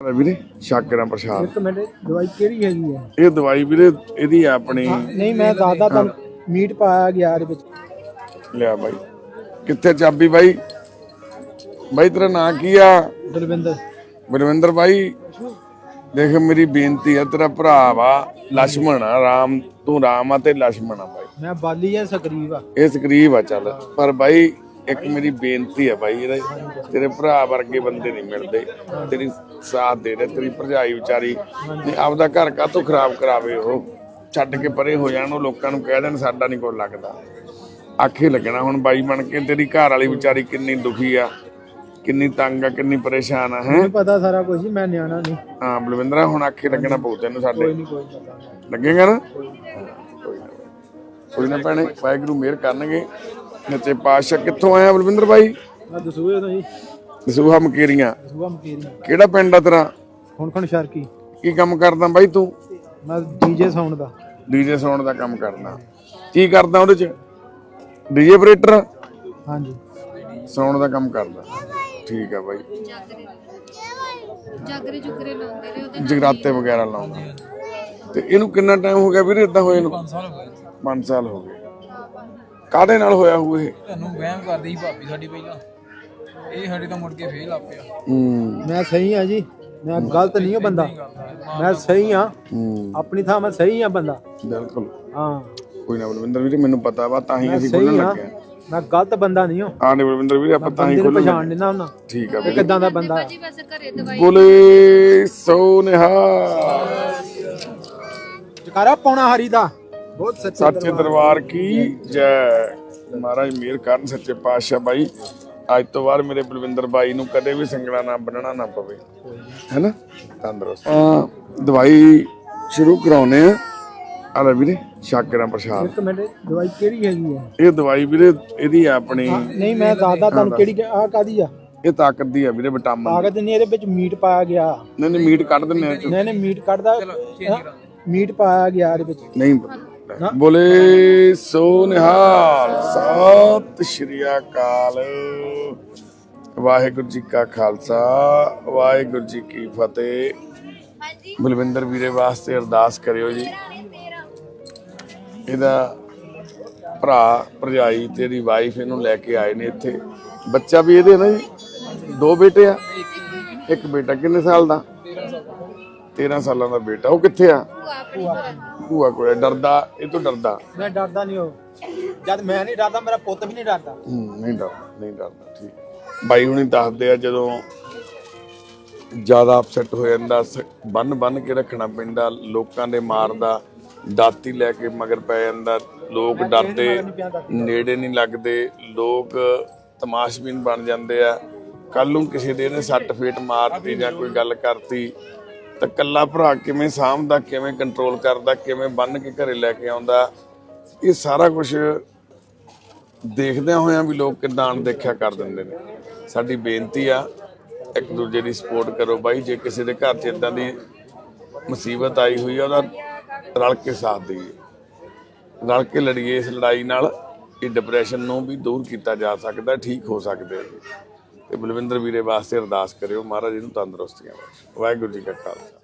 ਵੀਰੇ ਸ਼ਾਕਰਾਂ ਪ੍ਰਸ਼ਾਦ ਇੱਕ ਮਿੰਟ ਦਵਾਈ ਕਿਹੜੀ ਹੈਗੀ ਹੈ ਇਹ ਦਵਾਈ ਵੀਰੇ ਇਹਦੀ ਆਪਣੀ। ਨਹੀਂ ਮੈਂ ਦਾਦਾ ਤਾਂ ਮੀਟ ਪਾਇਆ ਗਿਆ ਇਹਦੇ ਵਿੱਚ। ਲਿਆ ਬਾਈ। ਕਿੱਥੇ ਚਾਬੀ ਬਾਈ? ਬਾਈ ਤੇਰਾ ਨਾਂ ਕੀ ਆ? ਬਲਵਿੰਦਰ ਬਲਵਿੰਦਰ ਬਾਈ ਦੇਖ ਮੇਰੀ ਬੇਨਤੀ ਆ ਤੇਰਾ ਭਰਾ ਵਾ ਲక్ష్మణ ਆ ਰਾਮ ਤੂੰ ਰਾਮ ਆ ਤੇ ਲక్ష్మణ ਆ ਬਾਈ। ਮੈਂ ਬਾਲੀ ਆ ਸਕਰੀਬ ਆ। ਇਹ ਸਕਰੀਬ ਆ ਚੱਲ। ਪਰ ਬਾਈ ਇੱਕ ਮੇਰੀ ਬੇਨਤੀ ਆ ਬਾਈ ਇਹਦੇ ਤੇਰੇ ਭਰਾ ਵਰਗੇ ਬੰਦੇ ਨਹੀਂ ਮਿਲਦੇ। ਤੇਰੀ ਸਾਥ ਦੇ ਰਹੇ ਤੇਰੀ ਭਰਜਾਈ ਵਿਚਾਰੀ ਨੇ ਆਪਦਾ ਘਰ ਕਾਹਤੋਂ ਖਰਾਬ ਕਰਾਵੇ ਉਹ? ਛੱਡ ਕੇ ਪਰੇ ਹੋ ਜਾਣ ਉਹ ਲੋਕਾਂ ਨੂੰ ਕਹਿ ਦੇਣ ਸਾਡਾ ਨਹੀਂ ਕੋਈ ਲੱਗਦਾ। ਆਖੇ ਲੱਗਣਾ ਹੁਣ ਬਾਈ ਬਣ ਕੇ ਤੇਰੀ ਘਰ ਵਾਲੀ ਵਿਚਾਰੀ ਕਿੰਨੀ ਦੁਖੀ ਆ ਕਿੰਨੀ ਤੰਗ ਆ ਕਿੰਨੀ ਪਰੇਸ਼ਾਨ ਆ ਹੈ? ਮੈਨੂੰ ਪਤਾ ਸਾਰਾ ਕੁਝ ਹੀ ਮੈਂ ਨਿਆਣਾ ਨਹੀਂ ਹਾਂ ਬਲਵਿੰਦਰਾ ਹੁਣ ਆਖੇ ਲੱਗਣਾ ਪਊ ਤੈਨੂੰ ਸਾਡੇ। ਲੱਗੇਗਾ ਨਾ ਕੋਈ ਨਾ। ਕੋਈ ਨਾ ਭੈਣੇ ਵਾਹਿਗੁਰੂ ਮਿਹਰ ਕਰਨਗੇ। ਨੱਚੇ ਪਾਤਸ਼ਾਹ ਕਿੱਥੋਂ ਆਇਆ ਬਲਵਿੰਦਰ ਬਾਈ ਮੈਂ ਦਸੂਏ ਤੋਂ ਜੀ। ਦਸੂਹਾ ਮਕੇਰੀਆਂ। ਕਿਹੜਾ ਪਿੰਡ ਆ ਤੇਰਾ? ਹੁਣ ਖਣ ਸ਼ਰਕੀ। ਕੀ ਕੰਮ ਕਰਦਾ ਬਾਈ ਤੂੰ? ਮੈਂ ਡੀਜੇ ਸਾਊਂਡ ਦਾ। ਡੀਜੇ ਸਾਊਂਡ ਦਾ ਕੰਮ ਕਰਦਾ। ਕੀ ਕਰਦਾ ਉਹਦੇ ਚ? DJ operator? ਹਾਂਜੀ। ਸਾਊਂਡ ਦਾ ਕੰਮ ਕਰਦਾ। ਠੀਕ ਆ ਬਾਈ। ਜਾਗਰੇ ਜੁਗਰੇ ਲਾਉਂਦੇ ਨੇ ਉਹਦੇ ਜਗਰਾਤੇ ਵਗੈਰਾ ਲਾਉਂਦਾ। ਤੇ ਇਹਨੂੰ ਕਿੰਨਾ ਟਾਈਮ ਹੋ ਗਿਆ ਵੀਰੇ ਇਦਾਂ ਹੋਏ ਨੂੰ? 5 ਸਾਲ ਹੋ ਗਏ। 5 ਸਾਲ ਹੋ ਗਏ। ਕਾਦੇ ਨਾਲ ਹੋਇਆ ਹੋਊ ਇਹ? ਤੁਹਾਨੂੰ ਵਹਿਮ ਕਰਦੀ ਸੀ ਭਾਬੀ ਸਾਡੀ ਪਹਿਲਾਂ। ਇਹ ਸਾਡੇ ਤੋਂ ਮੁੜ ਕੇ ਫੇਲ ਆ ਪਿਆ। ਹੂੰ। ਮੈਂ ਸਹੀ ਆ ਜੀ। ਮੈਂ ਗਲਤ ਨਹੀਂ ਹਾਂ ਬੰਦਾ। ਮੈਂ ਸਹੀ ਆ। ਹੂੰ। ਆਪਣੀ ਥਾਂ ਮੈਂ ਸਹੀ ਆ ਬੰਦਾ। ਬਿਲਕੁਲ। ਹਾਂ। ਕੋਈ ਨਾ ਬਲਵਿੰਦਰ ਵੀਰੇ ਮੈਨੂੰ ਪਤਾ ਵਾ ਤਾਂ ਹੀ ਮੈਂ ਅਸੀਂ ਸਹੀ ਆ। ਲੱਗੇ ਆ ਮੈਂ ਗਲਤ ਬੰਦਾ ਨਹੀਂ ਹਾਂ। ਹਾਂ ਨੇ ਬਲਵਿੰਦਰ ਵੀਰੇ ਆਪਾਂ ਤਾਂ ਹੀ ਬੰਦੇ ਨੂੰ ਖੋਲਣ ਪਛਾਣ ਲੈਣਾ ਹੁੰਦਾ। ਠੀਕ ਆ ਵੀਰੇ। ਕਿਦਾਂ ਦਾ ਬੰਦਾ? ਹੈ ਭਾਜੀ ਬਸ ਘਰੇ ਦਵਾਈ ਬੋਲੇ ਸੋ ਨਿਹਾਲ ਜਕਾਰਾ ਪੌਣਾ ਹਰੀ ਦਾ। ਸੱਚੇ ਸੱਚੇ ਦਰਬਾਰ ਕੀ ਜੈ। ਮਹਾਰਾਜ ਮਿਹਰ ਕਰਨ ਸੱਚੇ ਪਾਤਸ਼ਾਹ ਬਾਈ। ਅੱਜ ਤੋਂ ਬਾਅਦ ਮੇਰੇ ਬਲਵਿੰਦਰ ਬਾਈ ਨੂੰ ਕਦੇ ਵੀ ਸੰਗਣਾ ਨਾ ਬੰਨਣਾ ਨਾ ਪਵੇ। ਹੈਨਾ? ਤੰਦਰੁਸਤ। ਆ ਦਵਾਈ ਸ਼ੁਰੂ ਕਰਾਉਨੇ ਆ। ਆ ਲੈ ਵੀਰੇ ਸ਼ਾਕਰਾ ਪ੍ਰਸ਼ਾਦ। ਇੱਕ ਮਿੰਟ ਦਵਾਈ ਕਿਹੜੀ ਹੈਗੀ ਹੈ ਇਹ ਦਵਾਈ ਵੀਰੇ ਇਹਦੀ ਆ ਆਪਣੀ ਨਹੀਂ ਮੈਂ ਦੱਸਦਾ ਤੁਹਾਨੂੰ ਕਿਹੜੀ ਆ ਕਾਦੀ ਆ? ਇਹ ਤਾਕਤ ਦੀ ਆ ਵੀਰੇ ਵਿਟਾਮਿਨ ਤਾਕਤ ਨਹੀਂ ਇਹਦੇ ਵਿੱਚ ਮੀਟ ਪਾਇਆ ਗਿਆ। ਨਹੀਂ ਨਹੀਂ ਮੀਟ ਕੱਢ ਦਿੰਨੇ ਆ। ਨਹੀਂ ਨਹੀਂ ਮੀਟ ਕੱਢਦਾ ਮੀਟ ਪਾਇਆ ਗਿਆ ਇਹਦੇ ਵਿੱਚ। ਨਹੀਂ ਪਤਾ। ਬੋਲੇ ਸੋ ਨਿਹਾਲ ਸਤਿ ਸ਼੍ਰੀ ਅਕਾਲ। ਵਾਹਿਗੁਰੂ ਜੀ ਕਾ ਖਾਲਸਾ ਵਾਹਿਗੁਰੂ ਜੀ ਕੀ ਫਤਿਹ। ਬਲਵਿੰਦਰ ਵੀਰੇ ਵਾਸਤੇ ਅਰਦਾਸ ਕਰਿਓ ਜੀ। ਇਹਦਾ ਭਰਾ ਭਰਜਾਈ ਤੇਰੀ ਵਾਈਫ ਇਹਨੂੰ ਲੈ ਕੇ ਆਏ ਨੇ ਇੱਥੇ। ਬੱਚਾ ਵੀ ਇਹਦੇ ਨਾ ਜੀ ਦੋ ਬੇਟੇ ਆ। ਇੱਕ ਬੇਟਾ ਕਿੰਨੇ ਸਾਲ ਦਾ? 13 ਸਾਲਾਂ ਦਾ ਬੇਟਾ ਉਹ ਕਿੱਥੇ ਆ? ਭੂਆ ਕੋਲੇ ਡਰਦਾ ਇਹ ਤੋਂ ਡਰਦਾ। ਮੈਂ ਡਰਦਾ ਨਹੀਂ ਹੋ ਜਦ ਮੈਂ ਨਹੀਂ ਡਰਦਾ ਮੇਰਾ ਪੁੱਤ ਵੀ ਨਹੀਂ ਡਰਦਾ। ਹੂੰ, ਨਹੀਂ ਡਰਦਾ ਨਹੀਂ ਡਰਦਾ ਠੀਕ। ਬਾਈ ਹੁਣੀ ਦੱਸਦੇ ਆ ਜਦੋਂ ਜ਼ਿਆਦਾ ਅਪਸੈਟ ਹੋ ਜਾਂਦਾ ਬੰਨ ਬੰਨ ਕੇ ਰੱਖਣਾ ਪੈਂਦਾ ਲੋਕਾਂ ਦੇ ਮਾਰਦਾ ਦਾਤੀ ਲੈ ਕੇ ਮਗਰ ਪੈ ਜਾਂਦਾ ਲੋਕ ਡਰਦੇ ਨੇੜੇ ਨਹੀਂ ਲੱਗਦੇ ਲੋਕ ਤਮਾਸ਼ਬੀਨ ਬਣ ਜਾਂਦੇ ਆ। ਕੱਲ ਨੂੰ ਕਿਸੇ ਦੇ ਨੇ ਸੱਟ ਫੇਟ ਮਾਰਤੀ ਜਾਂ ਕੋਈ ਗੱਲ ਕਰਤੀ ਤਾਂ ਕੱਲਾ ਭਰਾ ਕਿਵੇਂ ਸਾਂਭਦਾ, ਕਿਵੇਂ ਕੰਟਰੋਲ ਕਰਦਾ, ਕਿਵੇਂ ਬੰਨ ਕੇ ਘਰੇ ਲੈ ਕੇ ਆਉਂਦਾ, ਇਹ ਸਾਰਾ ਕੁਝ ਦੇਖਦਿਆਂ ਹੋਇਆਂ ਵੀ ਲੋਕ ਕਿੱਦਾਂ ਅਣਦੇਖਿਆ ਕਰ ਦਿੰਦੇ ਨੇ। ਸਾਡੀ ਬੇਨਤੀ ਆ, ਇੱਕ ਦੂਜੇ ਦੀ ਸਪੋਰਟ ਕਰੋ ਬਾਈ, ਜੇ ਕਿਸੇ ਦੇ ਘਰ 'ਚ ਇਦਾਂ ਦੀ ਮੁਸੀਬਤ ਆਈ ਹੋਈ ਆ, ਉਹਦਾ ਰਲ ਕੇ ਸਾਥ ਦੇਈਏ। ਰਲ ਕੇ ਲੜੀਏ ਇਸ ਲੜਾਈ ਨਾਲ, ਇਹ ਡਿਪਰੈਸ਼ਨ ਨੂੰ ਵੀ ਦੂਰ ਕੀਤਾ ਜਾ ਸਕਦਾ, ਠੀਕ ਹੋ ਸਕਦੇ ਤੇ ਬਲਵਿੰਦਰ ਵੀਰੇ ਵਾਸਤੇ ਅਰਦਾਸ ਕਰਿਓ ਮਹਾਰਾਜ ਇਹਨੂੰ ਤੰਦਰੁਸਤੀਆਂ ਬਖਸ਼ੇ ਵਾਹਿਗੁਰੂ ਜੀ ਕਾ ਖਾਲਸਾ।